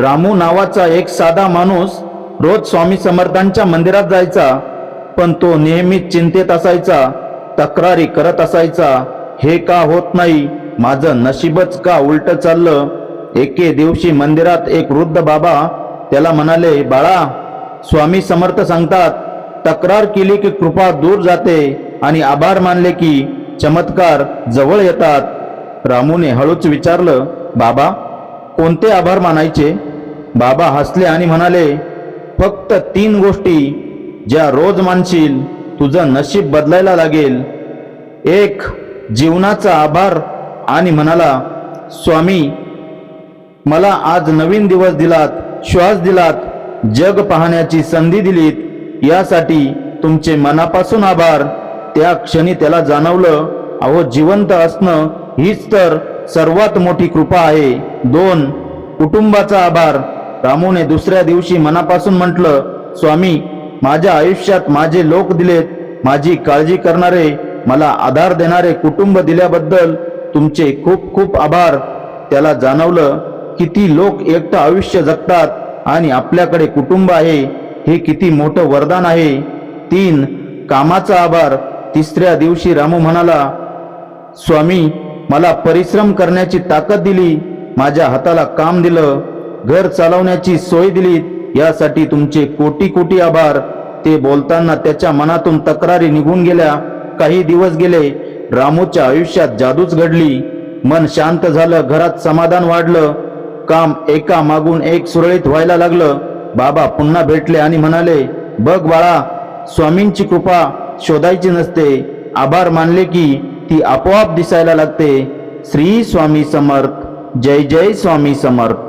रामू नावाचा एक साधा माणूस रोज स्वामी समर्थांच्या मंदिरात जायचा पण तो नेहमीच चिंतेत असायचा तक्रारी करत असायचा हे का होत नाही? माझं नशीबच का उलट चाललं? एके दिवशी मंदिरात एक वृद्ध बाबा त्याला म्हणाले बाळा स्वामी समर्थ सांगतात तक्रार केली की कृपा दूर जाते आणि आभार मानले की चमत्कार जवळ येतात. रामूने हळूच विचारलं बाबा कोणते आभार मानायचे? बाबा हसले आणि म्हणाले फक्त तीन गोष्टी ज्या रोज मानशील तुझं नशीब बदलायला लागेल. एक जीवनाचा आभार आणि म्हणाला स्वामी मला आज नवीन दिवस दिलात श्वास दिलात जग पाहण्याची संधी दिलीत. यासाठी तुमचे मनापासून आभार. त्या क्षणी त्याला जाणवलं अहो जिवंत असणं हीच तर सर्वात मोठी कृपा आहे. दोन कुटुंबाचा आभार. रामूने दुसऱ्या दिवशी मनापासून म्हटलं स्वामी माझ्या आयुष्यात माझे लोक दिलेत. माझी काळजी करणारे मला आधार देणारे कुटुंब दिल्याबद्दल तुमचे खूप खूप आभार. त्याला जाणवलं किती लोक एकटं आयुष्य जगतात आणि आपल्याकडे कुटुंब आहे हे किती मोठं वरदान आहे. तीन कामाचा आभार. तिसऱ्या दिवशी रामू म्हणाला स्वामी मला परिश्रम करण्याची ताकद दिली. माझ्या हाताला काम दिलं. घर चालवण्याची सोय दिली यासाठी तुमचे कोटी कोटी आभार. ते बोलताना त्याच्या मनातून तक्रारी निघून गेल्या. काही दिवस गेले रामूच्या आयुष्यात जादूच घडली. मन शांत झालं घरात समाधान वाढलं. काम एका मागून एक सुरळीत व्हायला लागलं. बाबा पुन्हा भेटले आणि म्हणाले बघ बाळा स्वामींची कृपा शोधायची नसते. आभार मानले की ती आपोआप दिसायला लागते. श्री स्वामी समर्थ. जय जय स्वामी समर्थ.